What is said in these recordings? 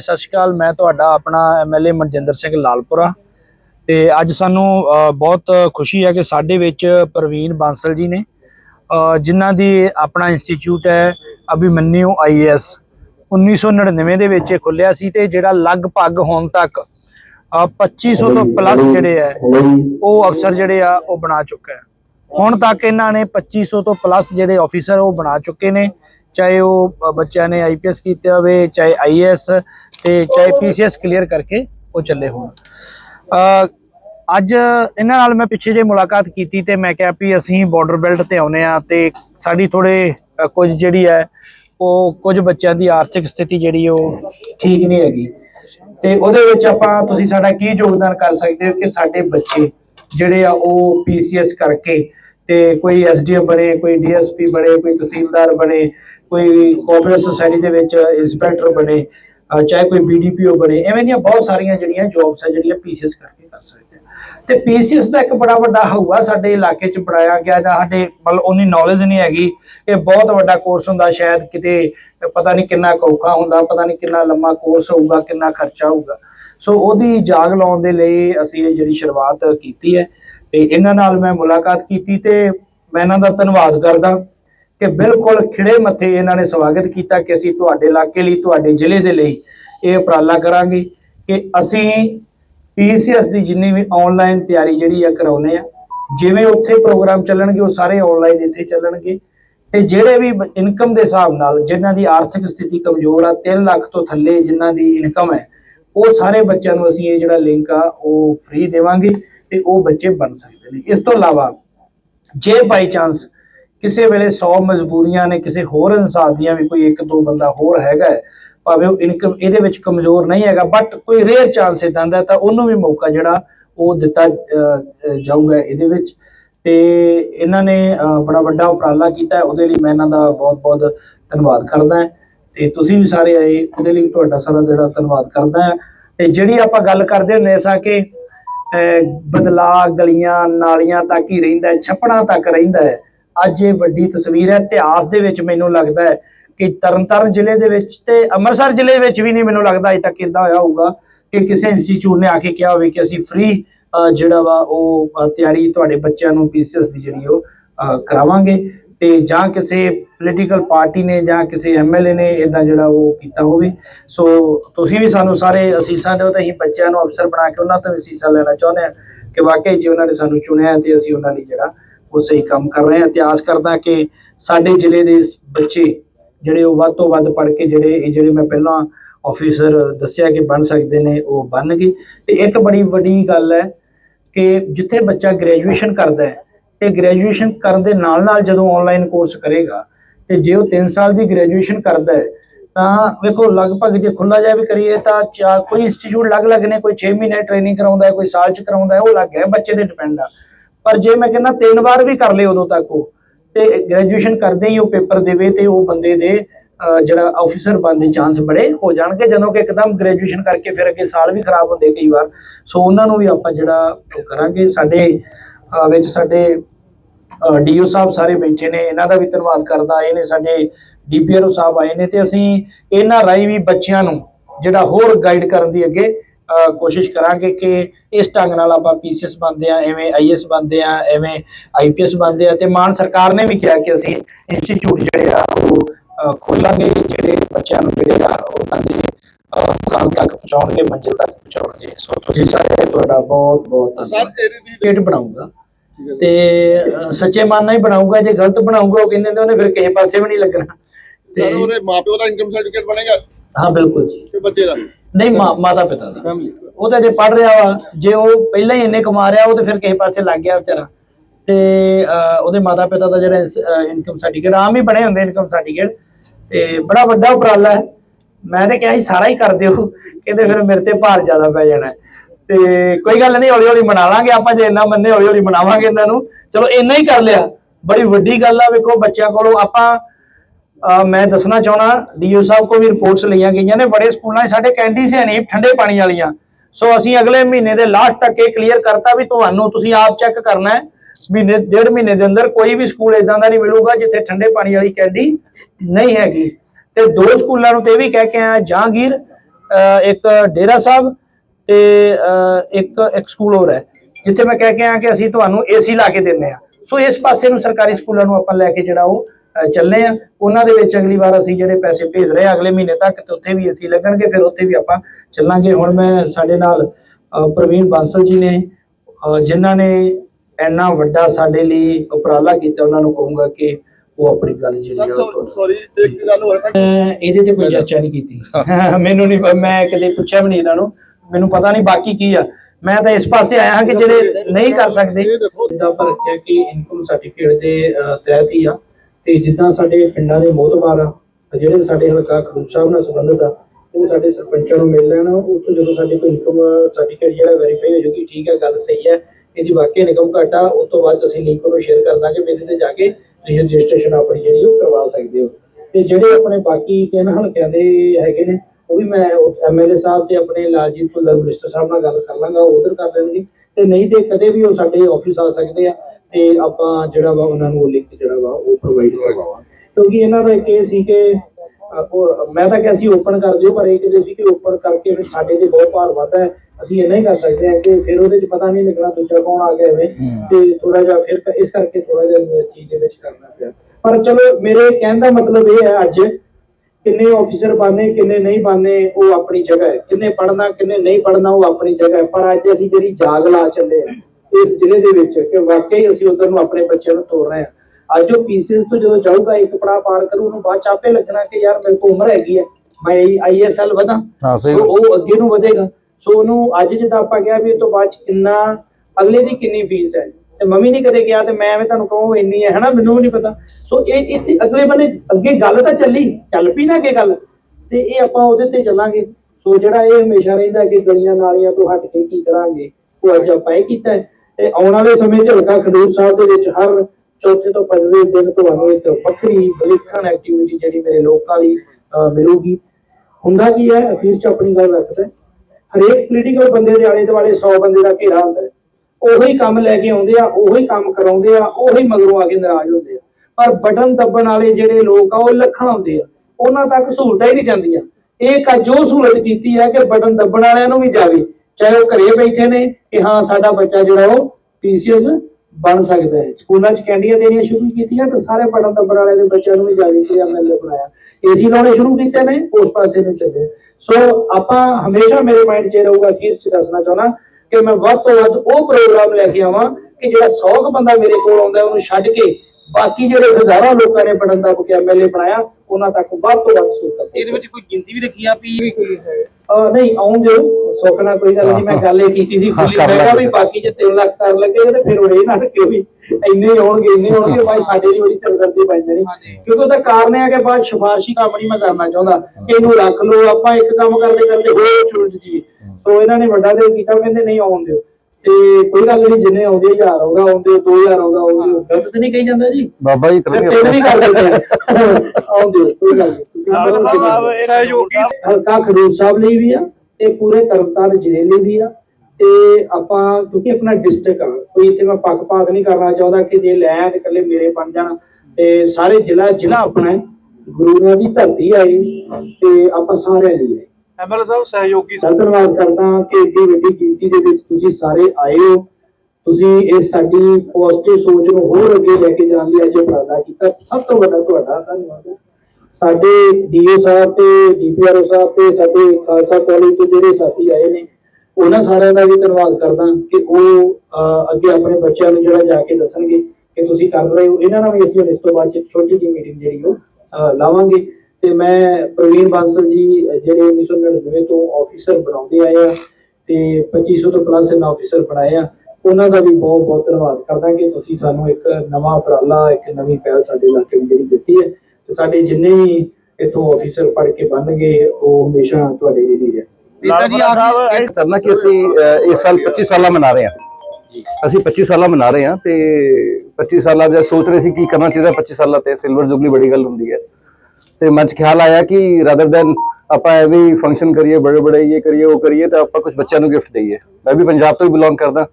ਭਾਈ ਸਤਿ ਸ਼੍ਰੀ ਅਕਾਲ। ਮੈਂ ਤੁਹਾਡਾ ਆਪਣਾ ਐਮਐਲਏ ਮਨਜਿੰਦਰ ਸਿੰਘ ਲਾਲਪੁਰਾ। ਤੇ ਅੱਜ ਸਾਨੂੰ ਬਹੁਤ ਖੁਸ਼ੀ ਹੈ ਕਿ ਸਾਡੇ ਵਿੱਚ ਪ੍ਰਵੀਨ ਬਾਂਸਲ ਜੀ ਨੇ। ਜਿਨ੍ਹਾਂ ਦੀ ਆਪਣਾ ਇੰਸਟੀਚਿਊਟ ਹੈ ਅਭਿਮਨਿਊ ਆਈਐਸ 1999 ਦੇ ਵਿੱਚ ਖੁੱਲਿਆ ਸੀ ਤੇ ਜਿਹੜਾ ਲਗਭਗ ਹੁਣ ਤੱਕ ਅ, 2500 ਤੋਂ ਪਲੱਸ ਜਿਹੜੇ ਹੈ ਉਹ ਅਫਸਰ ਜਿਹੜੇ ਆ ਉਹ ਬਣਾ ਚੁੱਕਾ ਹੈ। ਹੁਣ ਤੱਕ ਇਹਨਾਂ ਨੇ 2500 ਤੋਂ ਪਲੱਸ ਜਿਹੜੇ ਆਫੀਸਰ ਉਹ ਬਣਾ ਚੁੱਕੇ ਨੇ। ਚਾਹੇ ਉਹ ਬੱਚਿਆਂ ਨੇ ਆਈਪੀਐਸ ਕੀਤਾ ਹੋਵੇ, ਚਾਹੇ ਆਈਐਸ ਤੇ ਚਾਹੇ ਪੀਸੀਐਸ ਕਲੀਅਰ ਕਰਕੇ ਉਹ ਚੱਲੇ ਹੋਣ। ਅੱਜ ਇਹਨਾਂ ਨਾਲ ਮੈਂ ਪਿੱਛੇ ਜੇ ਮੁਲਾਕਾਤ ਕੀਤੀ ਤੇ ਮੈਂ ਕਿਹਾ ਵੀ ਅਸੀਂ ਬਾਰਡਰ ਬੈਲਟ ਤੇ ਆਉਨੇ ਆ ਤੇ ਸਾਡੀ ਥੋੜੇ ਕੁਝ ਜਿਹੜੀ ਹੈ, ਉਹ ਕੁਝ ਬੱਚਿਆਂ ਦੀ ਆਰਥਿਕ ਸਥਿਤੀ ਜਿਹੜੀ ਉਹ ਠੀਕ ਨਹੀਂ ਹੈਗੀ। ਤੇ ਉਹਦੇ ਵਿੱਚ ਆਪਾਂ, ਤੁਸੀਂ ਸਾਡਾ ਕੀ ਯੋਗਦਾਨ ਕਰ ਸਕਦੇ ਹੋ ਕਿ ਸਾਡੇ ਬੱਚੇ ਜਿਹੜੇ ਆ ਉਹ ਪੀਸੀਐਸ ਕਰਕੇ ਤੇ ਕੋਈ ਐਸਡੀਐਮ ਬਣੇ, ਕੋਈ ਡੀਐਸਪੀ ਬਣੇ, ਕੋਈ ਤਹਿਸੀਲਦਾਰ ਬਣੇ, ਕੋਈ ਕੋਆਪਰੇਟਿਵ ਸੁਸਾਇਟੀ ਦੇ ਵਿੱਚ ਇੰਸਪੈਕਟਰ ਬਣੇ ਚਾਹੇ ਕੋਈ ਬੀਡੀਪੀਓ ਬਣੇ, ਐਵੇਂ ਦੀਆਂ ਬਹੁਤ ਸਾਰੀਆਂ ਜਿਹੜੀਆਂ ਜੌਬਸ ਆ, ਜਿਹੜੀਆਂ ਪੀਸੀਐਸ ਕਰਕੇ ਕਰ ਸਕਦੇ ਆ। ਤੇ ਪੀਸੀਐਸ ਦਾ ਇੱਕ ਬੜਾ ਵੱਡਾ ਹਊਆ ਸਾਡੇ ਇਲਾਕੇ 'ਚ ਬਣਾਇਆ ਗਿਆ, ਜਾਂ ਸਾਡੇ ਮਤਲਬ ਉਨੀ ਨੌਲੇਜ ਨਹੀਂ ਹੈਗੀ ਇਹ ਬਹੁਤ ਵੱਡਾ ਕੋਰਸ ਹੁੰਦਾ, ਸ਼ਾਇਦ ਕਿਤੇ ਪਤਾ ਨਹੀਂ ਕਿੰਨਾ ਕੌਖਾ ਹੁੰਦਾ, ਪਤਾ ਨਹੀਂ ਕਿੰਨਾ ਲੰਮਾ ਕੋਰਸ ਹੋਊਗਾ, ਕਿੰਨਾ ਖਰਚਾ ਹੋਊਗਾ। ਸੋ ਉਹਦੀ ਜਾਗ ਲਾਉਣ ਦੇ ਲਈ ਅਸੀਂ ਇਹ ਜਿਹੜੀ ਸ਼ੁਰੂਆਤ ਕੀਤੀ ਹੈ। ਤੇ ਇਹਨਾਂ ਨਾਲ ਮੈਂ ਮੁਲਾਕਾਤ ਕੀਤੀ ਤੇ ਮੈਂ ਇਹਨਾਂ ਦਾ ਧੰਨਵਾਦ ਕਰਦਾ ਕਿ ਬਿਲਕੁਲ ਖਿੜੇ ਮੱਥੇ ਇਹਨਾਂ ਨੇ ਸਵਾਗਤ ਕੀਤਾ ਕਿ ਅਸੀਂ ਤੁਹਾਡੇ ਇਲਾਕੇ ਲਈ, ਤੁਹਾਡੇ ਜ਼ਿਲ੍ਹੇ ਦੇ ਲਈ ਇਹ ਉਪਰਾਲਾ ਕਰਾਂਗੇ ਕਿ ਅਸੀਂ ਪੀਸੀਐਸ ਦੀ ਜਿੰਨੀ ਵੀ ਆਨਲਾਈਨ ਤਿਆਰੀ ਜਿਹੜੀ ਆ ਕਰਾਉਨੇ ਆ, ਜਿਵੇਂ ਉੱਥੇ ਪ੍ਰੋਗਰਾਮ ਚੱਲਣਗੇ, ਉਹ ਸਾਰੇ ਆਨਲਾਈਨ ਇੱਥੇ ਚੱਲਣਗੇ ਤੇ ਜਿਹੜੇ ਵੀ ਇਨਕਮ ਦੇ ਹਿਸਾਬ ਨਾਲ ਜਿਨ੍ਹਾਂ ਦੀ ਆਰਥਿਕ ਸਥਿਤੀ ਕਮਜ਼ੋਰ ਆ 3 ਲੱਖ ਤੋਂ ਥੱਲੇ ਜਿਨ੍ਹਾਂ ਦੀ ਇਨਕਮ ਹੈ ਉਹ ਸਾਰੇ ਬੱਚਿਆਂ ਨੂੰ ਅਸੀਂ ਇਹ ਜਿਹੜਾ ਲਿੰਕ ਆ ਉਹ ਫ੍ਰੀ ਦੇਵਾਂਗੇ ਤੇ ਉਹ ਬੱਚੇ ਬਣ ਸਕਦੇ ਨੇ। ਇਸ ਤੋਂ ਇਲਾਵਾ ਜੇ ਬਾਈ ਚਾਂਸ ਕਿਸੇ ਵੇਲੇ 100 ਮਜਬੂਰੀਆਂ ਨੇ ਕਿਸੇ ਹੋਰ ਇਨਸਾਨ ਦੀਆਂ ਵੀ ਕੋਈ ਇੱਕ ਦੋ ਬੰਦਾ ਹੋਰ ਹੈਗਾ ਹੈ, ਭਾਵੇਂ ਉਹ ਇਨਕਮ ਇਹਦੇ ਵਿੱਚ ਕਮਜ਼ੋਰ ਨਹੀਂ ਹੈਗਾ ਬਟ ਕੋਈ ਰੇਅਰ ਚਾਂਸ ਇਦਾਂ ਦਾ ਤਾਂ ਉਹਨੂੰ ਵੀ ਮੌਕਾ ਜਿਹੜਾ ਉਹ ਦਿੱਤਾ ਜਾਊਗਾ ਇਹਦੇ ਵਿੱਚ। ਤੇ ਇਹਨਾਂ ਨੇ ਬੜਾ ਵੱਡਾ ਉਪਰਾਲਾ ਕੀਤਾ ਉਹਦੇ ਲਈ ਮੈਂ ਇਹਨਾਂ ਦਾ ਬਹੁਤ-ਬਹੁਤ ਧੰਨਵਾਦ ਕਰਦਾ ਹਾਂ। ਤੇ ਤੁਸੀਂ ਵੀ ਸਾਰੇ ਆਏ ਉਹਦੇ ਲਈ ਵੀ ਤੁਹਾਡਾ ਸਾਰਾ ਜਿਹੜਾ ਧੰਨਵਾਦ ਕਰਦਾ ਹਾਂ। ਤੇ ਜਿਹੜੀ ਆਪਾਂ ਗੱਲ ਕਰਦੇ ਹੁੰਦੇ ਸਾਂ ਕਿ ਅਹ, ਬਦਲਾਅ ਗਲੀਆਂ ਨਾਲੀਆਂ ਤੱਕ ਹੀ ਰਹਿੰਦਾ ਛੱਪੜਾਂ ਤੱਕ ਰਹਿੰਦਾ ਹੈ ਅੱਜ ਇਹ ਵੱਡੀ ਤਸਵੀਰ ਹੈ। ਇਤਿਹਾਸ ਦੇ ਵਿੱਚ ਮੈਨੂੰ ਲੱਗਦਾ ਹੈ ਕਿ ਤਰਨਤਾਰਨ ਜ਼ਿਲ੍ਹੇ ਦੇ ਵਿੱਚ ਤੇ ਅੰਮ੍ਰਿਤਸਰ ਜ਼ਿਲ੍ਹੇ ਵਿੱਚ ਵੀ ਨਹੀਂ ਮੈਨੂੰ ਲੱਗਦਾ ਅਜੇ ਤੱਕ ਇਦਾਂ ਹੋਇਆ ਹੋਊਗਾ ਕਿ ਕਿਸੇ ਇੰਸਟੀਚਿਊਟ ਨੇ ਆ ਕੇ ਕਿਹਾ ਹੋਵੇ ਕਿ ਅਸੀਂ ਫ੍ਰੀ ਜਿਹੜਾ ਵਾ ਉਹ ਤਿਆਰੀ ਤੁਹਾਡੇ ਬੱਚਿਆਂ ਨੂੰ ਪੀਸੀਐਸ ਦੀ ਜਿਹੜੀ ਉਹ ਕਰਾਵਾਂਗੇ। ਤੇ ਜਾਂ ਕਿਸੇ ਪੋਲੀਟੀਕਲ ਪਾਰਟੀ ਨੇ ਜਾਂ ਕਿਸੇ ਐਮਐਲਏ ਨੇ ਇਦਾਂ ਜਿਹੜਾ ਉਹ ਕੀਤਾ ਹੋਵੇ। ਸੋ ਤੁਸੀਂ ਵੀ ਸਾਨੂੰ ਸਾਰੇ ਅਸੀਸਾਂ ਦਿਓ ਤੇ ਅਸੀਂ ਬੱਚਿਆਂ ਨੂੰ ਅਫਸਰ ਬਣਾ ਕੇ ਉਹਨਾਂ ਤੋਂ ਵੀ ਅਸੀਸਾਂ ਲੈਣਾ ਚਾਹੁੰਦੇ ਹਾਂ ਕਿ ਵਾਕਈ ਜੇ ਉਹਨਾਂ ਨੇ ਸਾਨੂੰ ਚੁਣਿਆ ਤੇ ਅਸੀਂ ਉਹਨਾਂ ਲਈ ਜਿਹੜਾ ਉਹ ਸਹੀ ਕੰਮ ਕਰ ਰਹੇ ਹਾਂ। ਇਤਿਹਾਸ ਕਰਦਾ ਕਿ ਸਾਡੇ ਜ਼ਿਲ੍ਹੇ ਦੇ ਬੱਚੇ ਜਿਹੜੇ ਉਹ ਵੱਧ ਤੋਂ ਵੱਧ ਪੜ੍ਹ ਕੇ ਜਿਹੜੇ ਇਹ ਜਿਹੜੇ ਮੈਂ ਪਹਿਲਾਂ ਆਫੀਸਰ ਦੱਸਿਆ ਕਿ ਬਣ ਸਕਦੇ ਨੇ, ਉਹ ਬਣ ਗਏ ਤੇ ਇੱਕ ਬੜੀ ਵੱਡੀ ਗੱਲ ਹੈ ਕਿ ਜਿੱਥੇ ਬੱਚਾ ਗ੍ਰੈਜੂਏਸ਼ਨ ਕਰਦਾ ਹੈ ਤੇ ਗ੍ਰੈਜੂਏਸ਼ਨ ਕਰਨ ਦੇ ਨਾਲ ਨਾਲ ਜਦੋਂ ਆਨਲਾਈਨ ਕੋਰਸ ਕਰੇਗਾ ਤੇ ਜੇ ਉਹ 3 ਸਾਲ ਦੀ ਗ੍ਰੈਜੂਏਸ਼ਨ ਕਰਦਾ ਹੈ ਤਾਂ ਵੇਖੋ ਲਗਭਗ ਜੇ ਖੁੱਲਾ ਜਾਏ ਵੀ ਕਰੀਏ ਤਾਂ ਚਾ ਕੋਈ ਇੰਸਟੀਚਿਊਟ ਅਲੱਗ-ਅਲੱਗ ਨੇ ਕੋਈ 6 ਮਹੀਨੇ ਟ੍ਰੇਨਿੰਗ ਕਰਾਉਂਦਾ ਹੈ ਕੋਈ ਸਾਲ ਚ ਕਰਾਉਂਦਾ ਹੈ ਉਹ ਅਲੱਗ ਹੈ ਬੱਚੇ ਦੇ ਡਿਪੈਂਡ ਆ। ਪਰ ਜੇ ਮੈਂ ਕਹਿੰਦਾ ਤਿੰਨ ਵਾਰ ਵੀ ਕਰ ਲਏ ਉਦੋਂ ਤੱਕ ਉਹ ਤੇ ਗ੍ਰੈਜੂਏਸ਼ਨ ਕਰਦੇ ਹੀ ਉਹ ਪੇਪਰ ਦੇਵੇ ਤੇ ਉਹ ਬੰਦੇ ਦੇ ਅਹ, ਜਿਹੜਾ ਆਫੀਸਰ ਬਣਨ ਦੇ ਚਾਂਸ ਬੜੇ ਹੋ ਜਾਣਗੇ। ਜਦੋਂ ਕਿ ਇੱਕਦਮ ਗ੍ਰੈਜੂਏਸ਼ਨ ਕਰਕੇ ਫਿਰ ਅੱਗੇ ਸਾਲ ਵੀ ਖਰਾਬ ਹੁੰਦੇ ਕਈ ਵਾਰ। ਸੋ ਉਹਨਾਂ ਨੂੰ ਵੀ ਆਪਾਂ ਜਿਹੜਾ ਉਹ ਕਰਾਂਗੇ ਸਾਡੇ ਵਿੱਚ ਸਾਡੇ ਡੀਓ ਸਾਹਿਬ ਸਾਰੇ ਬੈਠੇ ਨੇ ਇਹਨਾਂ ਦਾ ਵੀ ਧੰਨਵਾਦ ਕਰਦਾ ਆਏ ਨੇ ਸਾਡੇ ਡੀਪੀਆਰਓ ਸਾਹਿਬ ਆਏ ਨੇ ਤੇ ਅਸੀਂ ਇਹਨਾਂ ਰਾਹੀਂ ਵੀ ਬੱਚਿਆਂ ਨੂੰ ਜਿਹੜਾ ਹੋਰ ਗਾਈਡ ਕਰਨ ਦੀ ਅੱਗੇ ਕੋਸ਼ਿਸ਼ ਕਰਾਂਗੇ ਕਿ ਇਸ ਢੰਗ ਨਾਲ ਆਪਾਂ ਪੀਸੀਐਸ ਬਣਦੇ ਆ ਐਵੇਂ ਆਈਐਸ ਬਣਦੇ ਆ ਐਵੇਂ ਆਈਪੀਐਸ ਬਣਦੇ ਆ ਤੇ ਮਾਨ ਸਰਕਾਰ ਨੇ ਵੀ ਕਿਹਾ ਕਿ ਅਸੀਂ ਇੰਸਟੀਚਿਊਟ ਜਿਹੜੇ ਆ ਉਹ ਖੋਲਾਂਗੇ ਜਿਹੜੇ ਬੱਚਿਆਂ ਨੂੰ ਜਿਹੜੇ ਆ ਉਹਨਾਂ ਦੇ ਮੁਕਾਮ ਤੱਕ ਪਹੁੰਚਾਉਣਗੇ ਮੰਜ਼ਿਲ ਤੱਕ ਪਹੁੰਚਾਉਣਗੇ। ਸੋ ਤੁਸੀਂ ਸਾਰੇ ਤੁਹਾਡਾ ਬਹੁਤ ਬਹੁਤ ਧੰਨਵਾਦ। ਪੇਟ ਬਣਾਉਂਗਾ ਤੇ ਸੱਚੇ ਮਨ ਨਾਲ ਹੀ ਬਣਾਉਂਗਾ ਜੇ ਗਲਤ ਬਣਾਉਂਗਾ ਉਹ ਕਹਿੰਦੇ ਨੇ ਉਹਨੇ ਫਿਰ ਕਿਸੇ ਪਾਸੇ ਵੀ ਨਹੀਂ ਲੱਗਣਾ। ਤੇ ਉਹਦੇ ਮਾਪਿਓ ਦਾ ਇਨਕਮ ਸਰਟੀਫਿਕੇਟ ਬਣੇਗਾ? ਹਾਂ ਬਿਲਕੁਲ ਜੀ। ਤੇ ਬੱਚੇ ਦਾ? ਨਹੀਂ ਮਾਤਾ ਪਿਤਾ ਦਾ। ਉਹ ਤਾਂ ਜੇ ਪੜ ਰਿਹਾ ਵਾ ਜੇ ਉਹ ਪਹਿਲਾਂ ਹੀ ਇੰਨੇ ਕਮਾ ਰਿਹਾ ਉਹ ਤੇ ਫਿਰ ਕਿਸੇ ਪਾਸੇ ਲੱਗ ਗਿਆ ਵਿਚਾਰਾ। ਤੇ ਉਹਦੇ ਮਾਤਾ ਪਿਤਾ ਦਾ ਜਿਹੜਾ ਇਨਕਮ ਸਰਟੀਫਿਕੇਟ ਆਮ ਹੀ ਬਣੇ ਹੁੰਦੇ ਇਨਕਮ ਸਰਟੀਫਿਕੇਟ ਤੇ ਬੜਾ ਵੱਡਾ ਉਪਰਾਲਾ ਹੈ। ਮੈਂ ਤੇ ਕਿਹਾ ਸੀ ਸਾਰਾ ਹੀ ਕਰ ਦਿਓ। ਕਹਿੰਦੇ ਫਿਰ ਮੇਰੇ ਤੇ ਭਾਰ ਜ਼ਿਆਦਾ ਪੈ ਜਾਣਾ। ਤੇ ਕੋਈ ਗੱਲ ਨਹੀਂ ਹੌਲੀ ਹੌਲੀ ਬਣਾ ਲਾਂਗੇ ਆਪਾਂ ਜੇ ਇੰਨਾ ਮੰਨੇ ਹੌਲੀ ਹੌਲੀ ਬਣਾਵਾਂਗੇ ਇਹਨਾਂ ਨੂੰ। ਚਲੋ ਇੰਨਾ ਹੀ ਕਰ ਲਿਆ। ਬੜੀ ਵੱਡੀ ਗੱਲ ਆ ਵੇਖੋ ਬੱਚਿਆਂ ਕੋਲੋਂ ਆਪਾਂ ਮੈਂ ਦੱਸਣਾ ਚਾਹਣਾ ਡੀਓ ਸਾਹਿਬ ਕੋਲ ਵੀ ਰਿਪੋਰਟਸ ਲਈਆਂ ਗਈਆਂ ਨੇ ਬੜੇ ਸਕੂਲਾਂ 'ਚ ਸਾਡੇ ਕੈਂਡੀਜ਼ ਹੈ ਨਹੀਂ ਠੰਡੇ ਪਾਣੀ ਵਾਲੀਆਂ। ਸੋ ਅਸੀਂ ਅਗਲੇ ਮਹੀਨੇ ਦੇ ਲਾਸਟ ਤੱਕ ਇਹ ਕਲੀਅਰ ਕਰਤਾ ਵੀ ਤੁਹਾਨੂੰ ਤੁਸੀਂ ਆਪ ਚੈੱਕ ਕਰਨਾ ਹੈ। ਮਹੀਨੇ ਡੇਢ ਮਹੀਨੇ ਦੇ ਅੰਦਰ ਕੋਈ ਵੀ ਸਕੂਲ ਇਦਾਂ ਦਾ ਨਹੀਂ ਮਿਲੂਗਾ ਜਿੱਥੇ ਠੰਡੇ ਪਾਣੀ ਵਾਲੀ ਕੈਂਡੀ ਨਹੀਂ ਹੈਗੀ। ਤੇ ਦੋ ਸਕੂਲਾਂ ਨੂੰ ਤੇ ਇਹ ਵੀ ਕਹਿ ਕੇ ਆਇਆ ਜਹਾਂਗੀਰ ਅ, ਇੱਕ ਡੇਰਾ ਸਾਹਿਬ ਤੇ ਇੱਕ ਇੱਕ ਸਕੂਲ ਹੋਰ ਹੈ ਜਿੱਥੇ ਮੈਂ ਕਹਿ ਕੇ ਆਇਆ ਕਿ ਅਸੀਂ ਤੁਹਾਨੂੰ ਏਸੀ ਲਾ ਕੇ ਦਿੰਨੇ ਆ ਸੋ ਇਸ ਪਾਸੇ ਨੂੰ ਸਰਕਾਰੀ ਸਕੂਲਾਂ ਨੂੰ ਆਪਾਂ ਲੈ ਕੇ ਜਿਹੜਾ ਉਹ ਚੱਲੇ ਆ ਉਹਨਾਂ ਦੇ ਵਿੱਚ ਅਗਲੀ ਵਾਰ ਅਸੀਂ ਜਿਹੜੇ ਪੈਸੇ ਭੇਜ ਰਹੇ ਆ ਅਗਲੇ ਮਹੀਨੇ ਤੱਕ ਤੇ ਉੱਥੇ ਵੀ ਏਸੀ ਲੱਗਣਗੇ ਫਿਰ ਉੱਥੇ ਵੀ ਆਪਾਂ ਚੱਲਾਂਗੇ। ਹੁਣ ਮੈਂ ਸਾਡੇ ਨਾਲ ਪ੍ਰਵੀਨ ਬਾਂਸਲ ਜੀ ਨੇ ਜਿਨ੍ਹਾਂ ਨੇ ਇੰਨਾ ਵੱਡਾ ਸਾਡੇ ਲਈ ਉਪਰਾਲਾ ਕੀਤਾ ਉਹਨਾਂ ਨੂੰ ਕਹੂੰਗਾ ਕਿ ਉਹ ਆਪਣੀ ਗੱਲ ਜਿਹੜੀ ਆ ਉਹ ਸੌਰੀ ਇੱਕ ਗੱਲ ਹੋਰ ਇਹਦੇ ਤੇ ਕੋਈ ਚਰਚਾ ਨਹੀਂ ਕੀਤੀ। ਮੈਨੂੰ ਨਹੀਂ ਮੈਂ ਕਦੇ ਪੁੱਛਿਆ ਵੀ ਨਹੀਂ ਇਹਨਾਂ ਨੂੰ। ਮੈਨੂੰ ਪਤਾ ਨਹੀਂ ਬਾਕੀ ਕੀ ਆ। ਮੈਂ ਤਾਂ ਇਸ ਪਾਸੇ ਆਇਆ ਹਾਂ ਕਿ ਜਿਹੜੇ ਨਹੀਂ ਕਰ ਸਕਦੇ। ਜਿੱਦਾਂ ਆਪਾਂ ਰੱਖਿਆ ਕਿ ਇਨਕਮ ਸਰਟੀਫਿਕੇਟ ਦੇ ਤਹਿਤ ਹੀ ਆ। ਤੇ ਜਿੱਦਾਂ ਸਾਡੇ ਪਿੰਡਾਂ ਦੇ ਮੋਹਤਬਾਰ ਆ ਜਿਹੜੇ ਸਾਡੇ ਹਲਕਾ ਖਡੂਰ ਸਾਹਿਬ ਨਾਲ ਸੰਬੰਧਿਤ ਆ ਉਹ ਸਾਡੇ ਸਰਪੰਚਾਂ ਨੂੰ ਮਿਲ ਲੈਣ। ਉਹ ਤੋਂ ਜਦੋਂ ਸਾਡੇ ਕੋਲ ਇਨਕਮ ਸਰਟੀਫਿਕੇਟ ਜਿਹੜਾ ਵੈਰੀਫਾਈ ਹੋ ਜੂਗੀ ਠੀਕ ਹੈ ਗੱਲ ਸਹੀ ਹੈ ਇਹਦੀ ਵਾਕਈ ਇਨਕਮ ਘੱਟ ਉਸ ਤੋਂ ਬਾਅਦ ਅਸੀਂ ਲਿੰਕ ਨੂੰ ਸ਼ੇਅਰ ਕਰ ਦਾਂਗੇ ਮੇਰੇ ਤੇ ਜਾ ਕੇ ਰਜਿਸਟ੍ਰੇਸ਼ਨ ਆਪਣੀ ਜਿਹੜੀ ਉਹ ਕਰਵਾ ਸਕਦੇ ਹੋ। ਤੇ ਜਿਹੜੇ ਆਪਣੇ ਬਾਕੀ ਤਿੰਨ ਹਲਕਿਆਂ ਦੇ ਹੈਗੇ ਨੇ ਉਹ ਵੀ ਮੈਂ ਐਮਐਲਏ ਸਾਹਿਬ ਤੇ ਆਪਣੇ ਲਾਲਜੀਤ ਭੁੱਲਰ ਮਿਨਿਸਟਰ ਸਾਹਿਬ ਨਾਲ ਗੱਲ ਕਰ ਲਾਂਗਾ ਉਧਰ ਕਰ ਲੈਣਗੇ। ਤੇ ਨਹੀਂ ਤੇ ਕਦੇ ਵੀ ਉਹ ਸਾਡੇ ਆਫਿਸ ਆ ਸਕਦੇ ਆ ਤੇ ਆਪਾਂ ਜਿਹੜਾ ਵਾ ਉਹਨਾਂ ਨੂੰ ਉਹ ਲਿੰਕ ਜਿਹੜਾ ਵਾ ਉਹ ਪ੍ਰੋਵਾਈਡ ਕਰਵਾਵਾਂਗੇ। ਕਿਉਂਕਿ ਇਹਨਾਂ ਦਾ ਇੱਕ ਇਹ ਸੀ ਕਿ ਮੈਂ ਤਾਂ ਕਿਹਾ ਸੀ ਓਪਨ ਕਰ ਦਿਓ ਪਰ ਇਹ ਕਹਿੰਦੇ ਸੀ ਕਿ ਓਪਨ ਕਰਕੇ ਫਿਰ ਸਾਡੇ ਤੇ ਬਹੁਤ ਭਾਰ ਵੱਧਦਾ ਹੈ। ਅਸੀਂ ਇਹ ਨਹੀਂ ਕਰ ਸਕਦੇ ਹਾਂ ਕਿ ਫਿਰ ਉਹਦੇ ਚ ਪਤਾ ਨਹੀਂ ਲੱਗਣਾ ਦੂਜਾ ਕੌਣ ਆ ਗਿਆ ਐਵੇਂ ਤੇ ਥੋੜਾ ਜਿਹਾ ਫਿਰ ਇਸ ਕਰਕੇ ਥੋੜਾ ਜਿਹਾ ਚੀਜ਼ ਦੇ ਵਿੱਚ ਕਰਨਾ ਪਿਆ। ਪਰ ਚਲੋ ਮੇਰੇ ਕਹਿਣ ਦਾ ਮਤਲਬ ਇਹ ਹੈ ਅੱਜ ਕਿੰਨੇ ਆਫੀਸਰ ਬਾਨੇ ਕਿੰਨੇ ਨਹੀਂ ਬਾਨੇ ਉਹ ਆਪਣੀ ਜਗ੍ਹਾ ਹੈ। ਕਿੰਨੇ ਪੜਨਾ ਕਿੰਨੇ ਨਹੀਂ ਪੜਨਾ ਉਹ ਆਪਣੀ ਜਗ੍ਹਾ ਹੈ। ਪਰ ਅੱਜ ਅਸੀਂ ਜਿਹੜੀ ਜਾਗ ਲਾ ਚੱਲੇ ਹਾਂ ਇਸ ਜ਼ਿਲ੍ਹੇ ਦੇ ਵਿੱਚ ਕਿ ਵਾਕਈ ਅਸੀਂ ਉਧਰ ਨੂੰ ਆਪਣੇ ਬੱਚਿਆਂ ਨੂੰ ਤੋਰ ਰਹੇ ਹਾਂ। ਅੱਜ ਉਹ ਪੀਸੀਐਸ ਤੋਂ ਜਦੋਂ ਜਾਊਗਾ ਇੱਕ ਪੜਾ ਪਾਰ ਕਰੂ ਉਹਨੂੰ ਬਾਅਦ ਚ ਆਪੇ ਲੱਗਣਾ ਕਿ ਯਾਰ ਮੇਰੇ ਕੋਲ ਉਮਰ ਹੈਗੀ ਹੈ। ਮੈਂ ਆਈਐਸਐਲ ਵਧਾਂ ਉਹ ਅੱਗੇ ਨੂੰ ਵਧੇਗਾ। ਸੋ ਉਹਨੂੰ ਅੱਜ ਜਿੱਦਾਂ ਆਪਾਂ ਕਿਹਾ ਵੀ ਇਹ ਤੋਂ ਬਾਅਦ ਕਿੰਨਾ ਅਗਲੇ ਦੀ ਕਿੰਨੀ ਫੀਸ ਹੈ। ਤੇ ਮੰਮੀ ਨਹੀਂ ਕਦੇ ਗਿਆ ਤੇ ਮੈਂ ਐਵੇਂ ਤੁਹਾਨੂੰ ਕਹਾਂ ਇੰਨੀ ਹੈ ਹਨਾ? ਮੈਨੂੰ ਵੀ ਨਹੀਂ ਪਤਾ। ਸੋ ਇਹ ਇੱਥੇ ਅਗਲੇ ਬੰਨੇ ਅੱਗੇ ਗੱਲ ਤਾਂ ਚੱਲੀ ਚੱਲ ਪਈ ਨਾ ਅੱਗੇ ਗੱਲ। ਤੇ ਇਹ ਆਪਾਂ ਉਹਦੇ ਤੇ ਚੱਲਾਂਗੇ। ਸੋ ਜਿਹੜਾ ਇਹ ਹਮੇਸ਼ਾ ਰਹਿੰਦਾ ਕਿ ਗਲੀਆਂ ਨਾਲੀਆਂ ਤੋਂ ਹਟ ਕੇ ਕੀ ਕਰਾਂਗੇ ਉਹ ਅੱਜ ਆਪਾਂ ਇਹ ਕੀਤਾ ਤੇ ਆਉਣ ਵਾਲੇ ਸਮੇਂ 'ਚ ਖਡੂਰ ਸਾਹਿਬ ਦੇ ਵਿੱਚ ਹਰ ਚੌਥੇ ਤੋਂ ਪੰਜਵੇਂ ਦਿਨ ਤੁਹਾਨੂੰ ਇੱਕ ਵੱਖਰੀ ਵਿਲੱਖਣ ਐਕਟੀਵਿਟੀ ਜਿਹੜੀ ਮੇਰੇ ਲੋਕਾਂ ਲਈ ਅਹ, ਮਿਲੂਗੀ। ਹੁੰਦਾ ਕੀ ਹੈ? ਅਖੀਰ 'ਚ ਆਪਣੀ ਗੱਲ ਰੱਖਦਾ ਹਰੇਕ ਪੋਲੀਟੀਕਲ ਬੰਦੇ ਦੇ ਆਲੇ ਦੁਆਲੇ 100 ਬੰਦੇ ਦਾ ਘੇਰਾ ਹੁੰਦਾ ਹੈ। ਉਹੀ ਕੰਮ ਲੈ ਕੇ ਆਉਂਦੇ ਆ, ਉਹੀ ਕੰਮ ਕਰਾਉਂਦੇ ਆ, ਉਹੀ ਮਗਰੋਂ ਆ ਕੇ ਨਾਰਾਜ਼ ਹੁੰਦੇ ਆ। ਪਰ ਬਟਨ ਦੱਬਣ ਵਾਲੇ ਜਿਹੜੇ ਲੋਕ ਆ, ਉਹ ਲੱਖਾਂ ਹੁੰਦੇ ਆ। ਉਹਨਾਂ ਤੱਕ ਸਹੂਲਤਾਂ ਹੀ ਨਹੀਂ ਜਾਂਦੀਆਂ। ਇਹ ਕਾ ਜੋ ਸਹੂਲਤ ਕੀਤੀ ਹੈ ਕਿ ਬਟਨ ਦੱਬਣ ਵਾਲਿਆਂ ਨੂੰ ਵੀ ਜਾਵੇ। ਚਾਹੇ ਉਹ ਘਰੇ ਬੈਠੇ ਨੇ ਕਿ ਹਾਂ, ਸਾਡਾ ਬੱਚਾ ਜਿਹੜਾ ਉਹ ਪੀਸੀਐਸ ਬਣ ਸਕਦਾ ਹੈ। ਸਕੂਲਾਂ 'ਚ ਕੈਂਡੀਆਂ ਦੇਣੀਆਂ ਸ਼ੁਰੂ ਕੀਤੀਆਂ ਤਾਂ ਸਾਰੇ ਬਟਨ ਦੱਬਣ ਵਾਲੇ ਦੇ ਬੱਚਿਆਂ ਨੂੰ ਵੀ ਜਾਵੇ ਕਿ ਐਮਐਲਏ ਬਣਾਇਆ ਏਸੀ ਲਾਉਣੇ ਸ਼ੁਰੂ ਕੀਤੇ ਨੇ, ਉਸ ਪਾਸੇ ਨੂੰ ਚੱਲੇ। ਸੋ ਆਪਾਂ ਹਮੇਸ਼ਾ ਮੇਰੇ ਮਾਈਂਡ 'ਚ ਇਹ ਰਹੂਗਾ ਕਿ ਦੱਸਣਾ ਚਾਹੁੰਦਾ ਕਿ ਮੈਂ ਵੱਧ ਤੋਂ ਵੱਧ ਉਹ ਪ੍ਰੋਗਰਾਮ ਲੈ ਕੇ ਆਵਾਂ ਕਿ ਜਿਹੜਾ 100 ਕੁ ਬੰਦਾ ਮੇਰੇ ਕੋਲ ਆਉਂਦਾ ਉਹਨੂੰ ਛੱਡ ਕੇ ਬਾਕੀ ਜਿਹੜੇ ਹਜ਼ਾਰਾਂ ਲੋਕਾਂ ਨੇ ਬਟਨ ਦੱਬ ਕੇ ਐਮਐਲਏ ਬਣਾਇਆ ਉਹਨਾਂ ਤੱਕ ਵੱਧ ਤੋਂ ਵੱਧ ਸਹੂਲਤ ਇਹਦੇ ਵਿੱਚ ਕੋਈ ਗਿਣਤੀ ਵੀ ਰੱਖੀ ਆ ਵੀ ਕੋਈ ਹੈ। ਨਹੀਂ ਸੁੱਖ ਨਾਲ ਕੋਈ ਗੱਲ ਨਹੀਂ ਮੈਂ ਗੱਲ ਇਹ ਕੀਤੀ ਸੀ ਖੁੱਲੀ ਮੈਂ ਕਿਹਾ ਵੀ ਬਾਕੀ ਜੇ 3 ਲੱਖ ਕਰ ਲੱਗੇ ਤੇ ਫਿਰ ਉਹ ਇਹ ਨਾ ਰੱਖਿਓ ਵੀ ਇੰਨੇ ਹੀ ਹੋਣਗੇ ਇੰਨੇ ਹੋਣਗੇ ਭਾਈ ਸਾਡੇ ਦੀ ਬੜੀ ਸਰਦਰਦੀ ਪੈ ਜਾਣੀ। ਕਿਉਂਕਿ ਉਹਦਾ ਕਾਰਨ ਹੈ ਕਿ ਬਾਅਦ ਸਿਫਾਰਸ਼ੀ ਕੰਮ ਨਹੀਂ ਮੈਂ ਕਰਨਾ ਚਾਹੁੰਦਾ। ਕਿ ਇਹਨੂੰ ਰੱਖ ਲਓ ਆਪਾਂ ਇੱਕ ਕੰਮ ਕਰਦੇ ਕਰਦੇ ਹੋਰ ਚੁਲਝ ਜੀ। ਸੋ ਇਹਨਾਂ ਨੇ ਵੱਡਾ ਦੇ ਕੀਤਾ ਕਹਿੰਦੇ ਨਹੀਂ ਆਉਣ ਦਿਓ। ਤੇ ਕੋਈ ਗੱਲ ਨਹੀਂ ਜਿੰਨੇ ਆਉਂਦੇ 1000 ਆਉਂਦਾ ਆਉਂਦੇ 2000 ਆਉਂਦਾ ਆਉਂਦੇ ਗਲਤ ਤੇ ਨਹੀਂ ਕਹੀ ਜਾਂਦਾ ਜੀ। ਬਾਬਾ ਜੀ ਕਰਨਗੇ ਤਿੰਨ ਵੀ ਕਰ ਦਿੰਦੇ ਆਉਂਦੇ ਕੋਈ ਗੱਲ ਨਹੀਂ। ਸਹਿਯੋਗੀ ਹਲਕਾ ਖਡੂਰ ਸਾਹਿਬ ਲਈ ਵੀ ਆ ਤੇ ਪੂਰੇ ਤਰਨਤਾਰਨ ਜ਼ਿਲ੍ਹੇ ਲਈ ਵੀ ਆ। ਤੇ ਆਪਾਂ ਕਿਉਂਕਿ ਆਪਣਾ ਡਿਸਟ੍ਰਿਕਟ ਆ ਕੋਈ ਇੱਥੇ ਮੈਂ ਪੱਖਪਾਤ ਨਹੀਂ ਕਰਨਾ ਚਾਹੁੰਦਾ ਕਿ ਜੇ ਲੈ ਤੇ ਇਕੱਲੇ ਮੇਰੇ ਬਣ ਜਾਣ। ਤੇ ਸਾਰੇ ਜ਼ਿਲ੍ਹਾ ਜ਼ਿਲ੍ਹਾ ਆਪਣਾ ਹੈ। ਗੁਰੂਆਂ ਦੀ ਧਰਤੀ ਆਈ ਤੇ ਆਪਾਂ ਸਾਰਿਆਂ ਲਈ ਹੈ ਐਮਐਲਏ ਸਾਹਿਬ, ਸਹਿਯੋਗੀ ਮੈਂ ਧੰਨਵਾਦ ਕਰਦਾ ਕਿ ਏਡੀ ਵੱਡੀ ਗਿਣਤੀ ਦੇ ਵਿੱਚ ਤੁਸੀਂ ਸਾਰੇ ਆਏ ਹੋ। ਤੁਸੀਂ ਇਹ ਸਾਡੀ ਪੋਜ਼ਿਟਿਵ ਸੋਚ ਨੂੰ ਹੋਰ ਅੱਗੇ ਲੈ ਕੇ ਜਾਣ ਲਈ ਅੱਜ ਉਪਰਾਲਾ ਕੀਤਾ। ਸਭ ਤੋਂ ਵੱਡਾ ਤੁਹਾਡਾ ਧੰਨਵਾਦ ਹੈ। ਸਾਡੇ ਡੀਓ ਸਾਹਿਬ ਤੇ ਡੀਪੀਆਰਓ ਸਾਹਿਬ ਤੇ ਸਾਡੇ ਖਾਲਸਾ ਕਾਲਜ ਤੋਂ ਜਿਹੜੇ ਸਾਥੀ ਆਏ ਨੇ, ਉਹਨਾਂ ਸਾਰਿਆਂ ਦਾ ਵੀ ਧੰਨਵਾਦ ਕਰਦਾ ਕਿ ਉਹ ਅੱਗੇ ਆਪਣੇ ਬੱਚਿਆਂ ਨੂੰ ਜਿਹੜਾ ਜਾ ਕੇ ਦੱਸਣਗੇ ਕਿ ਤੁਸੀਂ ਕਰ ਰਹੇ ਹੋ। ਇਹਨਾਂ ਨਾਲ ਵੀ ਅਸੀਂ ਇਸ ਤੋਂ ਬਾਅਦ ਛੋਟੀ ਜਿਹੀ ਮੀਟਿੰਗ ਜਿਹੜੀ ਉਹ ਲਾਵਾਂਗੇ। ਤੇ ਮੈਂ ਪ੍ਰਵੀਨ ਬਾਂਸਲ ਜੀ ਜਿਹੜੇ 1999 ਤੋਂ ਆਫੀਸਰ ਬਣਾਉਂਦੇ ਆਏ ਆ ਤੇ 2500 ਤੋਂ ਪਲੱਸ ਇਹਨਾਂ ਆਫੀਸਰ ਬਣਾਏ ਆ ਉਹਨਾਂ ਦਾ ਵੀ ਬਹੁਤ ਬਹੁਤ ਧੰਨਵਾਦ ਕਰਦਾ ਕਿ ਤੁਸੀਂ ਸਾਨੂੰ ਇੱਕ ਨਵਾਂ ਉਪਰਾਲਾ ਇੱਕ ਨਵੀਂ ਪਹਿਲ ਸਾਡੇ ਇਲਾਕੇ ਵਿੱਚ ਜਿਹੜੀ ਦਿੱਤੀ ਹੈ ਤੇ ਸਾਡੇ ਜਿੰਨੇ ਵੀ ਇੱਥੋਂ ਆਫੀਸਰ ਪੜ੍ਹ ਕੇ ਬਣਨਗੇ ਉਹ ਹਮੇਸ਼ਾ ਤੁਹਾਡੇ ਲਈ ਹੈ ਨੇਤਾ ਜੀ ਆਪ ਸਰਨਾ ਕਿ ਅਸੀਂ ਇਸ ਸਾਲ 25 ਸਾਲਾਂ ਮਨਾ ਰਹੇ ਹਾਂ। ਅਸੀਂ 25 ਸਾਲਾਂ ਮਨਾ ਰਹੇ ਹਾਂ ਤੇ 25 ਸਾਲਾਂ ਦਾ ਸੋਚ ਰਹੇ ਸੀ ਕੀ ਕਰਨਾ ਚਾਹੀਦਾ 25 ਸਾਲਾਂ ਤੇ ਸਿਲਵਰ ਜੁਬਲੀ ਬੜੀ ਗੱਲ ਹੁੰਦੀ ਹੈ। ਤੇ ਮਨ ਚ ਖਿਆਲ ਆਇਆ ਕਿ ਰਦਰ ਦੈਨ ਆਪਾਂ ਇਹ ਵੀ ਫੰਕਸ਼ਨ ਕਰੀਏ, ਬੜੇ ਬੜੇ ਇਹ ਕਰੀਏ, ਉਹ ਕਰੀਏ, ਤਾਂ ਆਪਾਂ ਕੁਝ ਬੱਚਿਆਂ ਨੂੰ ਗਿਫਟ ਦਈਏ। ਮੈਂ ਵੀ ਪੰਜਾਬ ਤੋਂ ਹੀ ਬਿਲੋਂਗ ਕਰਦਾ।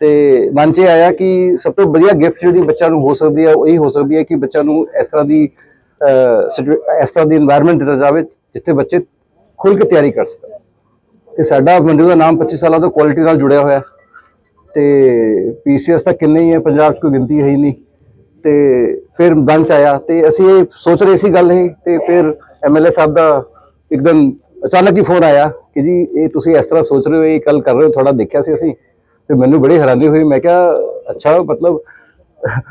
ਤੇ ਮਨ ਚ ਆਇਆ ਕਿ ਸਭ ਤੋਂ ਵਧੀਆ ਗਿਫਟ ਜਿਹੜੀ ਬੱਚਿਆਂ ਨੂੰ ਹੋ ਸਕਦੀ ਹੈ ਉਹ ਇਹ ਹੋ ਸਕਦੀ ਹੈ ਕਿ ਬੱਚਿਆਂ ਨੂੰ ਇਸ ਤਰ੍ਹਾਂ ਦੀ ਇਸ ਤਰ੍ਹਾਂ ਦੀ এনवायरमेंट ਦਿੱਤਾ ਜਾਵੇ ਜਿੱਥੇ ਬੱਚੇ ਖੁੱਲ ਕੇ ਤਿਆਰੀ ਕਰ ਸਕਣ। ਤੇ ਸਾਡਾ ਮੰਡੀ ਦਾ ਨਾਮ 25 ਸਾਲਾਂ ਤੋਂ ਕੁਆਲਿਟੀ ਨਾਲ ਜੁੜਿਆ ਹੋਇਆ। ਤੇ ਪੀਸੀਐਸ ਤਾਂ ਕਿੰਨੇ ਹੀ ਹੈ ਪੰਜਾਬ 'ਚ ਕੋਈ ਗਿਣਤੀ ਹੈ ਹੀ ਨਹੀਂ। ਤੇ ਫਿਰ ਬੈਂਚ ਆਇਆ ਤੇ ਅਸੀਂ ਇਹ ਸੋਚ ਰਹੇ ਸੀ ਗੱਲ ਇਹ ਤੇ ਫਿਰ ਐਮਐਲਏ ਸਾਹਿਬ ਦਾ ਇੱਕਦਮ ਅਚਾਨਕ ਹੀ ਫੋਨ ਆਇਆ ਕਿ ਜੀ ਇਹ ਤੁਸੀਂ ਇਸ ਤਰ੍ਹਾਂ ਸੋਚ ਰਹੇ ਹੋ, ਇਹ ਕੱਲ ਕਰ ਰਹੇ ਹੋ ਥੋੜਾ ਦੇਖਿਆ ਸੀ ਅਸੀਂ ਤੇ ਮੈਨੂੰ ਬੜੀ ਹੈਰਾਨੀ ਹੋਈ, ਮੈਂ ਕਿਹਾ ਅੱਛਾ, ਮਤਲਬ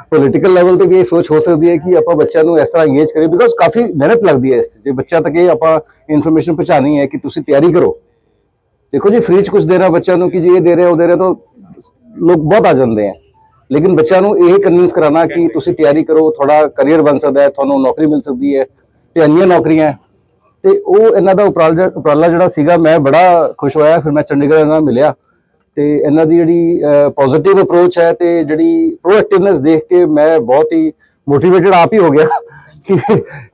ਪੋਲੀਟੀਕਲ ਲੈਵਲ ਤੇ ਵੀ ਇਹ ਸੋਚ ਹੋ ਸਕਦੀ ਹੈ ਕਿ ਆਪਾਂ ਬੱਚਿਆਂ ਨੂੰ ਇਸ ਤਰ੍ਹਾਂ ਇੰਗੇਜ ਕਰੀਏ ਬਿਕੋਜ਼ ਕਾਫੀ ਮਿਹਨਤ ਲੱਗਦੀ ਹੈ ਇਸ 'ਚ। ਜੇ ਬੱਚਾ ਤੱਕ ਇਹ ਆਪਾਂ ਇਨਫੋਰਮੇਸ਼ਨ ਪਹੁੰਚਾਣੀ ਹੈ ਕਿ ਤੁਸੀਂ ਤਿਆਰੀ ਕਰੋ ਦੇਖੋ ਜੀ ਫ੍ਰੀ ਚ ਕੁਝ ਦੇਣਾ ਬੱਚਿਆਂ ਨੂੰ ਕਿ ਜੀ ਇਹ ਦੇ ਰਹੇ, ਉਹ ਦੇ ਰਹੇ ਤਾਂ ਲੋਕ ਬਹੁਤ ਆ ਜਾਂਦੇ ਆ ਲੇਕਿਨ ਬੱਚਿਆਂ ਨੂੰ ਇਹ ਕਨਵਿੰਸ ਕਰਾਣਾ ਕਿ ਤੁਸੀਂ ਤਿਆਰੀ ਕਰੋ ਥੋੜਾ ਕਰੀਅਰ ਬਣ ਸਕਦਾ ਹੈ ਤੁਹਾਨੂੰ ਨੌਕਰੀ ਮਿਲ ਸਕਦੀ ਹੈ ਤੇ ਅੰਨੀਆਂ ਨੌਕਰੀਆਂ। ਤੇ ਉਹ ਇਹਨਾਂ ਦਾ ਉਪਰਾਲਾ ਉਪਰਾਲਾ ਜਿਹੜਾ ਸੀਗਾ ਮੈਂ ਬੜਾ ਖੁਸ਼ ਹੋਇਆ ਫਿਰ ਮੈਂ ਚੰਡੀਗੜ੍ਹ ਇਹਨਾਂ ਨਾਲ ਮਿਲਿਆ। ਤੇ ਇਹਨਾਂ ਦੀ ਜਿਹੜੀ ਪੋਜ਼ਿਟਿਵ ਅਪਰੋਚ ਹੈ ਤੇ ਜਿਹੜੀ ਪ੍ਰੋਐਕਟਿਵਨੈਸ ਦੇਖ ਕੇ ਮੈਂ ਬਹੁਤ ਹੀ ਮੋਟੀਵੇਟਡ ਆਪ ਹੀ ਹੋ ਗਿਆ ਕਿ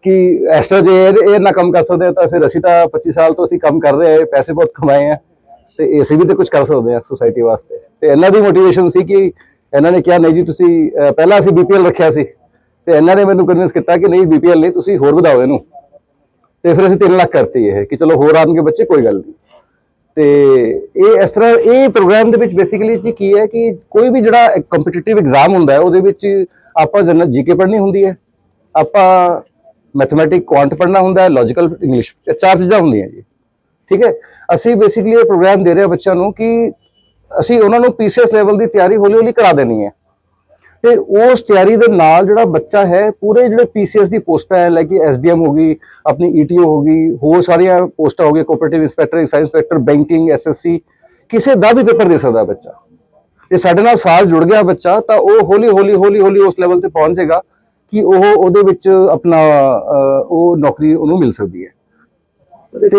ਕਿ ਇਸ ਤਰ੍ਹਾਂ ਜੇ ਇਹ ਨਾ ਕੰਮ ਕਰ ਸਕਦੇ ਤਾਂ ਫਿਰ ਅਸੀਂ ਤਾਂ 25 ਸਾਲ ਤੋਂ ਅਸੀਂ ਕੰਮ ਕਰ ਰਹੇ ਹਾਂ ਪੈਸੇ ਬਹੁਤ ਕਮਾਏ ਆ। ਤੇ ਅਸੀਂ ਵੀ ਤਾਂ ਕੁਝ ਕਰ ਸਕਦੇ ਆ ਸੋਸਾਇਟੀ ਵਾਸਤੇ। ਤੇ ਇਹਨਾਂ ਦੀ ਮੋਟੀਵੇਸ਼ਨ ਸੀ ਕਿ ਇਹਨਾਂ ਨੇ ਕਿਹਾ, ਨਹੀਂ ਜੀ, ਤੁਸੀਂ ਪਹਿਲਾਂ ਅਸੀਂ ਬੀਪੀਐਲ ਰੱਖਿਆ ਸੀ ਤੇ ਇਹਨਾਂ ਨੇ ਮੈਨੂੰ ਕਨਵਿੰਸ ਕੀਤਾ ਕਿ ਨਹੀਂ ਬੀਪੀਐਲ ਨਹੀਂ, ਤੁਸੀਂ ਹੋਰ ਵਧਾਓ ਇਹਨੂੰ। ਤੇ ਫਿਰ ਅਸੀਂ 3 ਲੱਖ ਕਰਤੀ ਇਹ, ਕਿ ਚਲੋ ਹੋਰ ਆਉਣਗੇ ਬੱਚੇ, ਕੋਈ ਗੱਲ ਨਹੀਂ। ਤੇ ਇਹ ਇਸ ਤਰ੍ਹਾਂ, ਇਹ ਪ੍ਰੋਗਰਾਮ ਦੇ ਵਿੱਚ ਬੇਸਿਕਲੀ ਜੀ ਕੀ ਹੈ ਕਿ ਕੋਈ ਵੀ ਜਿਹੜਾ ਕੰਪੀਟੀਟਿਵ ਐਗਜ਼ਾਮ ਹੁੰਦਾ ਹੈ, ਉਹਦੇ ਵਿੱਚ ਆਪਾਂ ਜਨਰਲ ਜੀਕੇ ਪੜ੍ਹਨੀ ਹੁੰਦੀ ਹੈ, ਆਪਾਂ ਮੈਥਮੈਟਿਕ ਕੁਆਂਟ ਪੜ੍ਹਨਾ ਹੁੰਦਾ ਹੈ ਲੌਜੀਕਲ ਇੰਗਲਿਸ਼ ਚਾਰ ਚੀਜ਼ਾਂ ਹੁੰਦੀਆਂ ਜੀ। ਠੀਕ ਹੈ? ਅਸੀਂ ਬੇਸਿਕਲੀ ਇਹ ਪ੍ਰੋਗਰਾਮ ਦੇ ਰਹੇ ਹਾਂ ਬੱਚਿਆਂ ਨੂੰ ਕਿ ਅਸੀਂ ਉਹਨਾਂ ਨੂੰ ਪੀਸੀਐਸ ਲੈਵਲ ਦੀ ਤਿਆਰੀ ਹੌਲੀ ਹੌਲੀ ਕਰਾ ਦੇਣੀ ਹੈ। ਤੇ ਉਸ ਤਿਆਰੀ ਦੇ ਨਾਲ ਜਿਹੜਾ ਬੱਚਾ ਹੈ ਪੂਰੇ ਜਿਹੜੇ ਪੀਸੀਐਸ ਦੀ ਪੋਸਟਾਂ ਹੈ ਲਾਈਕ ਐਸਡੀਐਮ ਹੋ ਗਈ ਆਪਣੀ ਈਟੀਓ ਹੋ ਗਈ ਹੋਰ ਸਾਰੀਆਂ ਪੋਸਟਾਂ ਹੋ ਗਈਆਂ cooperative inspector science inspector banking SSC ਕਿਸੇ ਦਾ ਵੀ ਪੇਪਰ ਦੇ ਸਕਦਾ ਬੱਚਾ। ਜੇ ਸਾਡੇ ਨਾਲ ਸਾਲ ਜੁੜ ਗਿਆ ਬੱਚਾ ਤਾਂ ਉਹ ਹੌਲੀ ਹੌਲੀ ਹੌਲੀ ਹੌਲੀ ਉਸ ਲੈਵਲ ਤੇ ਪਹੁੰਚ ਜਾਏਗਾ ਕਿ ਉਹ ਉਹਦੇ ਵਿੱਚ ਆਪਣਾ ਉਹ ਨੌਕਰੀ ਉਹਨੂੰ ਮਿਲ ਸਕਦੀ ਹੈ। ਤੇ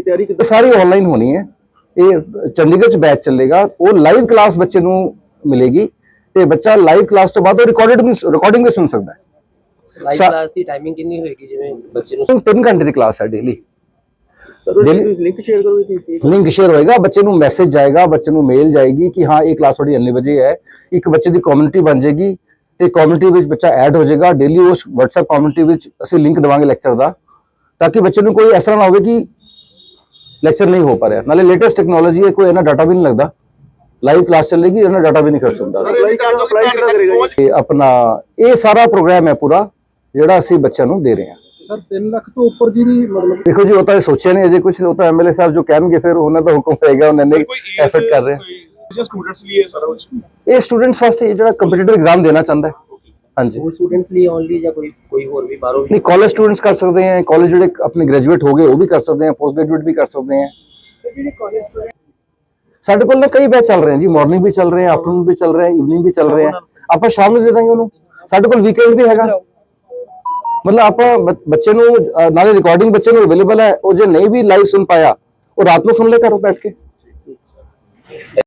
ਤਿਆਰੀ ਕਿੱਦਾਂ ਸਾਰੀ ਆਨਲਾਈਨ ਹੋਣੀ ਹੈ। ਇਹ ਚੰਡੀਗੜ੍ਹ ਚ ਬੈਚ ਚੱਲੇਗਾ ਉਹ ਲਾਈਵ ਕਲਾਸ ਬੱਚੇ ਨੂੰ ਮਿਲੇਗੀ ਤੇ ਬੱਚਾ ਲਾਈਵ ਕਲਾਸ ਤੋਂ ਬਾਅਦ ਉਹ ਰਿਕਾਰਡਡ ਵੀ ਰਿਕਾਰਡਿੰਗ ਵੀ ਸੁਣ ਸਕਦਾ ਹੈ। ਲਾਈਵ ਕਲਾਸ ਦੀ ਟਾਈਮਿੰਗ ਕਿੰਨੀ ਹੋਏਗੀ ਜਿਵੇਂ ਬੱਚੇ ਨੂੰ? ਹੁਣ 3 ਘੰਟੇ ਦੀ ਕਲਾਸ ਹੈ ਡੇਲੀ ਲਿੰਕ ਸ਼ੇਅਰ ਕਰੋਗੇ ਤੁਸੀਂ ਲਿੰਕ ਸ਼ੇਅਰ ਹੋਏਗਾ ਬੱਚੇ ਨੂੰ ਮੈਸੇਜ ਜਾਏਗਾ ਬੱਚੇ ਨੂੰ ਮੇਲ ਜਾਏਗੀ ਕਿ ਹਾਂ ਇਹ ਕਲਾਸ ਤੁਹਾਡੀ ਇੰਨੇ ਵਜੇ ਹੈ। ਇੱਕ ਬੱਚੇ ਦੀ ਕਮਿਊਨਿਟੀ ਬਣ ਜਾਏਗੀ ਤੇ ਕਮਿਊਨਿਟੀ ਵਿੱਚ ਬੱਚਾ ਐਡ ਹੋ ਜਾਏਗਾ। ਡੇਲੀ ਉਸ WhatsApp ਕਮਿਊਨਿਟੀ ਵਿੱਚ ਅਸੀਂ ਲਿੰਕ ਦਵਾਂਗੇ ਲੈਕਚਰ ਦਾ ਤਾਂ ਕਿ ਬੱਚੇ ਨੂੰ ਕੋਈ ਇਸ ਤਰ੍ਹਾਂ ਨਾ ਹੋਵੇ ਕਿ ਲੈਕਚਰ ਨਹੀਂ ਹੋ ਪਾ ਰਿਹਾ। ਨਾਲੇ ਲੇਟੈਸਟ ਟੈਕਨੋਲੋਜੀ ਹੈ ਕੋਈ ਇਹਨਾਂ ਡਾਟਾ ਵੀ ਨਹੀਂ ਲੱਗਦਾ। ਲਾਈਵ ਕਲਾਸ ਚੱਲੇਗੀ ਇਹਨਾਂ ਡਾਟਾ ਵੀ ਨਹੀਂ ਖਰਚ ਹੁੰਦਾ। ਆਪਣਾ ਇਹ ਸਾਰਾ ਪ੍ਰੋਗਰਾਮ ਹੈ ਪੂਰਾ ਜਿਹੜਾ ਅਸੀਂ ਬੱਚਿਆਂ ਨੂੰ ਦੇ ਰਹੇ ਹਾਂ। ਸਰ 3 ਲੱਖ ਤੋਂ ਉੱਪਰ ਦੀ ਨਹੀਂ ਮਤਲਬ ਦੇਖੋ ਜੀ ਉਹ ਤਾਂ ਸੋਚਿਆ ਨਹੀਂ ਅਜੇ ਕੁਝ ਉਹ ਤਾਂ ਐਮਐਲਏ ਸਾਹਿਬ ਜੋ ਕਹਿਣਗੇ ਫਿਰ ਉਹਨਾਂ ਦਾ ਹੁਕਮ ਹੋਏਗਾ ਉਹਨਾਂ ਨੇ ਐਫਰਟ ਕਰ ਰਹੇ। ਆ। ਜੇ ਸਟੂਡੈਂਟਸ ਲਈ ਇਹ ਸਾਰਾ ਕੁਝ ਇਹ ਸਟੂਡੈਂਟਸ ਵਾਸਤੇ ਜਿਹੜਾ ਕੰਪੀਟੀਟਿਵ ਐਗਜ਼ਾਮ ਦੇਣਾ ਚਾਹੁੰਦਾ ਹੈ। ਹਾਂਜੀ ਸਕੂਲ ਸਟੂਡੈਂਟਸ ਲਈ ਓਨਲੀ ਜਾਂ ਕੋਈ ਕੋਈ ਹੋਰ ਵੀ ਬਾਹਰੋਂ ਵੀ ਨਹੀਂ ਕਾਲਜ ਸਟੂਡੈਂਟਸ ਕਰ ਸਕਦੇ ਹੈ ਕਾਲਜ ਜਿਹੜੇ ਆਪਣੇ ਗ੍ਰੈਜੂਏਟ ਹੋ ਗਏ ਉਹ ਵੀ ਕਰ ਸਕਦੇ ਹੈ ਪੋਸਟ ਗ੍ਰੈਜੂਏਟ ਵੀ ਕਰ ਸਕਦੇ ਹੈ ਸਾਡੇ ਕੋਲ ਨਾ ਕਈ ਬੈਚ ਚੱਲ ਰਹੇ ਹਨ ਜੀ ਮਾਰਨਿੰਗ ਵੀ ਚੱਲ ਰਹੇ ਹੈ ਆਫਟਰਨੂਨ ਵੀ ਚੱਲ ਰਹੇ ਹੈ ਈਵਨਿੰਗ ਵੀ ਚੱਲ ਰਹੇ ਹੈ ਆਪਾਂ ਸ਼ਾਮ ਨੂੰ ਦੇ ਦਾਂਗੇ ਉਹਨੂੰ ਸਾਡੇ ਕੋਲ ਵੀਕਐਂਡ ਵੀ ਹੈਗਾ ਮਤਲਬ ਆਪਾਂ ਬ- ਬੱਚੇ ਨੂੰ ਅਹ, ਨਾਲੇ ਰਿਕਾਰਡਿੰਗ ਬੱਚੇ ਨੂੰ ਅਵੇਲੇਬਲ ਹੈ ਉਹ ਜੇ ਨਹੀਂ ਵੀ ਲਾਈਵ ਸੁਣ ਪਾਇਆ ਉਹ ਰਾਤ ਨੂੰ ਸੁਣ ਲੈ ਘਰੋਂ ਬੈਠ ਕੇ